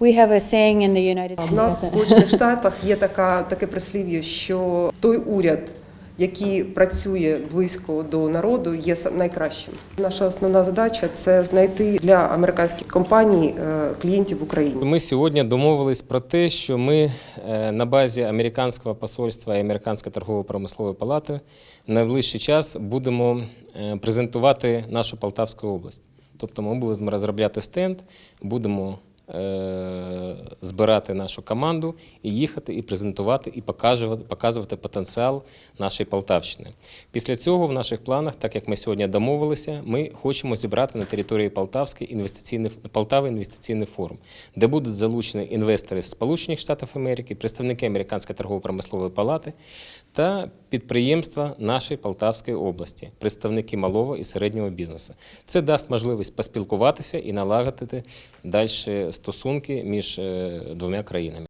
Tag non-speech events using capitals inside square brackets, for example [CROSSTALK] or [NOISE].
We have a saying in the United У нас в Сполучених [LAUGHS] Штатах є така таке прислів'я, що той уряд, який працює близько до народу, є найкращим. Наша основна задача це знайти для американських компаній е, клієнтів в Україні. Ми сьогодні домовились про те, що ми е, на базі американського посольства і американської торгово-промислової палати в найближчий час будемо е, презентувати нашу Полтавську область. Тобто ми будемо розробляти стенд, будемо 呃 збирати нашу команду і їхати, і презентувати, і показувати, показувати потенціал нашої Полтавщини. Після цього в наших планах, так як ми сьогодні домовилися, ми хочемо зібрати на території Полтавський інвестиційний Полтави інвестиційний форум, де будуть залучені інвестори з Сполучених Штатів Америки, представники Американської торгово-промислової палати та підприємства нашої Полтавської області, представники малого і середнього бізнесу. Це дасть можливість поспілкуватися і налагодити далі стосунки між е, двома країнами.